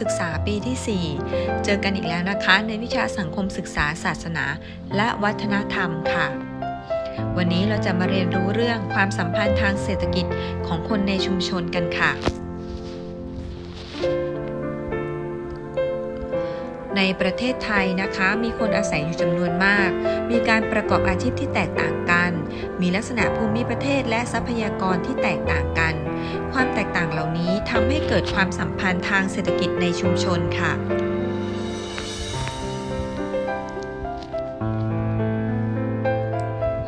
ศึกษาปีที่ 4 เจอกันอีกแล้วนะคะ ในวิชาสังคมศึกษาศาสนา และวัฒนธรรมค่ะ วันนี้เราจะมาเรียนรู้เรื่องความสัมพันธ์ทางเศรษฐกิจของคนในชุมชนกันค่ะ ในประเทศไทยนะคะ มีคนอาศัยอยู่จำนวนมาก มีการประกอบอาชีพที่แตกต่างกัน มีลักษณะภูมิประเทศและทรัพยากรที่แตกต่างกันำให้เกิดความสัมพันธ์ทางเศรษฐกิจในชุมชนค่ะ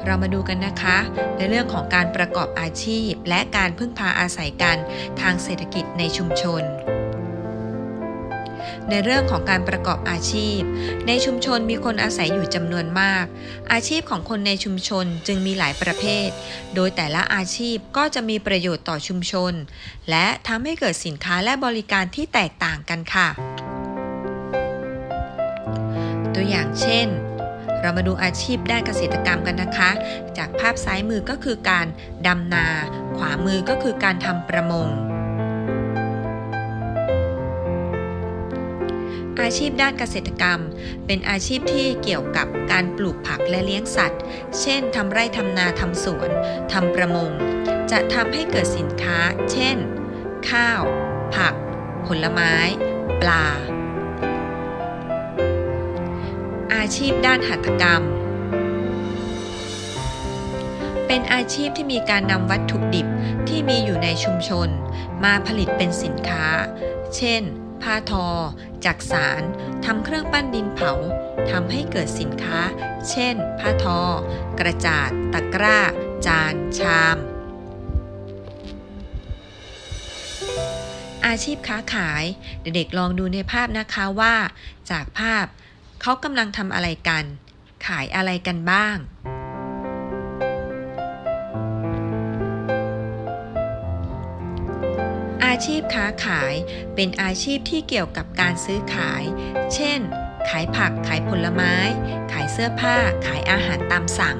เรามาดูกันนะคะ ในเรื่องของการประกอบอาชีพ และการพึ่งพาอาศัยกันทางเศรษฐกิจในชุมชน ในเรื่องของการประกอบอาชีพ ในชุมชนมีคนอาศัยอยู่จำนวนมาก อาชีพของคนในชุมชนจึงมีหลายประเภท โดยแต่ละอาชีพก็จะมีประโยชน์ต่อชุมชน และทำให้เกิดสินค้าและบริการที่แตกต่างกันค่ะ ตัวอย่างเช่นเรามาดูอาชีพด้านเกษตรกรรมกันนะคะ จากภาพซ้ายมือก็คือการดำนา ขวามือก็คือการทำประมง อาชีพด้านเกษตรกรรม เป็นอาชีพที่เกี่ยวกับการปลูกผักและเลี้ยงสัตว์ เช่นทำไร่ทำนาทำสวนทำประมง จะทำให้เกิดสินค้า เช่น ข้าว ผัก ผลไม้ ปลา อาชีพด้านหัตถกรรม เป็นอาชีพที่มีการนำวัตถุดิบที่มีอยู่ในชุมชน มาผลิตเป็นสินค้า เช่น ผ้าทอ จักสารทำเครื่องปั้นดินเผาทำให้เกิดสินค้า เช่น ผ้าทอ กระจาด ตะกร้า จาน ชาม อาชีพค้าขาย เด็กๆลองดูในภาพนะคะว่า จากภาพเขากำลังทำอะไรกัน ขายอะไรกันบ้าง อาชีพค้าขาย เป็นอาชีพที่เกี่ยวกับการซื้อขาย เช่น ขายผัก ขายผลไม้ ขายเสื้อผ้า ขายอาหารตามสั่ง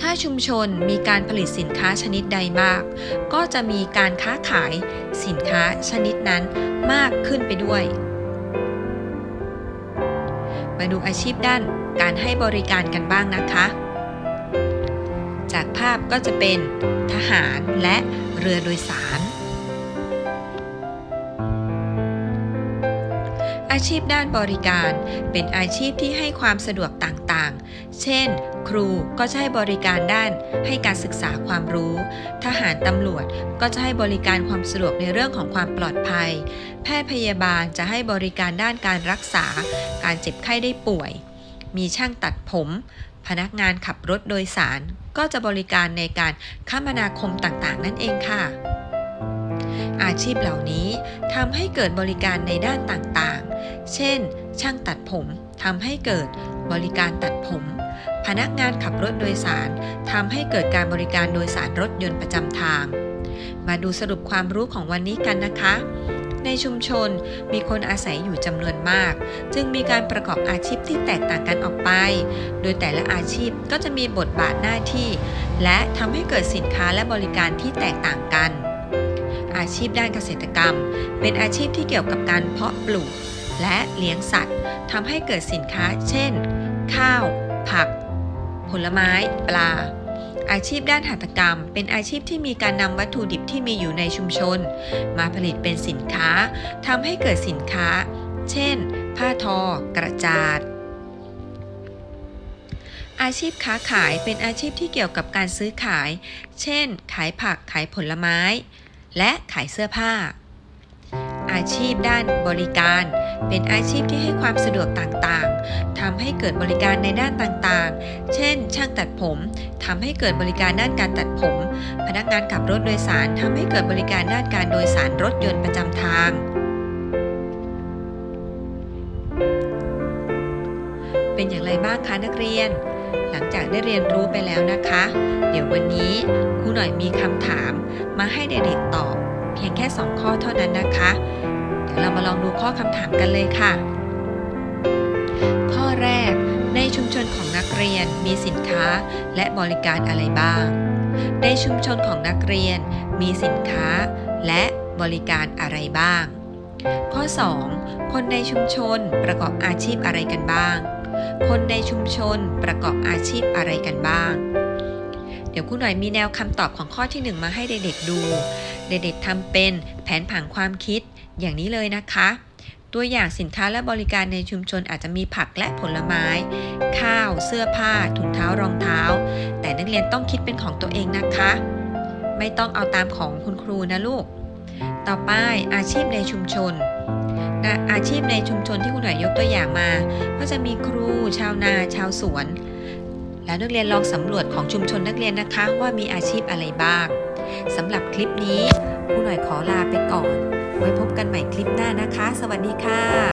ถ้าชุมชนมีการผลิตสินค้าชนิดใดมาก ก็จะมีการค้าขายสินค้าชนิดนั้นมากขึ้นไปด้วย มาดูอาชีพด้านการให้บริการกันบ้างนะคะ จากภาพก็จะเป็นทหารและ เรือโดยสาร อาชีพด้านบริการเป็นอาชีพที่ให้ความสะดวกต่างๆ เช่น ครูก็จะให้บริการด้านให้การศึกษาความรู้ ทหารตำรวจก็จะให้บริการความสะดวกในเรื่องของความปลอดภัย แพทย์พยาบาลจะให้บริการด้านการรักษา การเจ็บไข้ได้ป่วย มีช่างตัดผม พนักงานขับรถโดยสาร ก็จะบริการในการคมนาคมต่างๆ นั่นเองค่ะ อาชีพเหล่านี้ทำให้เกิดบริการในด้านต่างๆ เช่น ช่างตัดผมทำให้เกิดบริการตัดผม พนักงานขับรถโดยสารทำให้เกิดการบริการโดยสารรถยนต์ประจำทาง มาดูสรุปความรู้ของวันนี้กันนะคะ ในชุมชน มีคนอาศัยอยู่จำนวนมาก จึงมีการประกอบอาชีพที่แตกต่างกันออกไป โดยแต่ละอาชีพก็จะมีบทบาทหน้าที่ และทำให้เกิดสินค้าและบริการที่แตกต่างกัน อาชีพด้านเกษตรกรรม เป็นอาชีพที่เกี่ยวกับการเพาะปลูก และเลี้ยงสัตว์ทำให้เกิดสินค้า เช่น ข้าว ผัก ผลไม้ ปลา อาชีพด้านหัตถกรรม เป็นอาชีพที่มีการนำวัตถุดิบที่มีอยู่ในชุมชน มาผลิตเป็นสินค้าทำให้เกิดสินค้า เช่น ผ้าทอ กระจาดอาชีพค้าขายเป็นอาชีพที่เกี่ยวกับการซื้อขาย เช่น ขายผัก ขายผลไม้ และขายเสื้อผ้า อาชีพด้านบริการ เป็นอาชีพที่ให้ความสะดวกต่างๆทำให้เกิดบริการในด้านต่างๆ เช่น ช่างตัดผมทำให้เกิดบริการด้านการตัดผม พนักงานขับรถโดยสารทำให้เกิดบริการด้านการโดยสารรถยนต์ประจำทาง เป็นอย่างไรบ้างคะนักเรียน หลังจากได้เรียนรู้ไปแล้วนะคะ เดี๋ยววันนี้ครูหน่อยมีคำถามมาให้เด็กๆตอบ เพียงแค่ 2 ข้อเท่านั้นนะคะ เดี๋ยวเรามาลองดูข้อคำถามกันเลยค่ะ ข้อแรก ในชุมชนของนักเรียนมีสินค้าและบริการอะไรบ้าง ในชุมชนของนักเรียนมีสินค้าและบริการอะไรบ้าง ข้อ 2. คนในชุมชนประกอบอาชีพอะไรกันบ้าง คนในชุมชนประกอบอาชีพอะไรกันบ้าง ดี๋ยวครูหน่อยมีแนวคำตอบของข้อที่ 1 มาให้เด็กๆดู เด็กๆทำเป็นแผนผังความคิดอย่างนี้เลยนะคะ ตัวอย่างสินค้าและบริการในชุมชนอาจจะมีผักและผลไม้ ข้าว เสื้อผ้า ถุงเท้ารองเท้า แต่นักเรียนต้องคิดเป็นของตัวเองนะคะ ไม่ต้องเอาตามของคุณครูนะลูก ต่อไปอาชีพในชุมชนนะอาชีพในชุมชนที่คุณหน่อยยกตัวอย่างมา ก็จะมีครู ชาวนา ชาวสวน แล้วนักเรียนลองสำรวจของชุมชนนักเรียนนะคะ ว่ามีอาชีพอะไรบ้างสำหรับคลิปนี้ผู้หน่อยขอลาไปก่อน ไว้พบกันใหม่คลิปหน้านะคะ สวัสดีค่ะ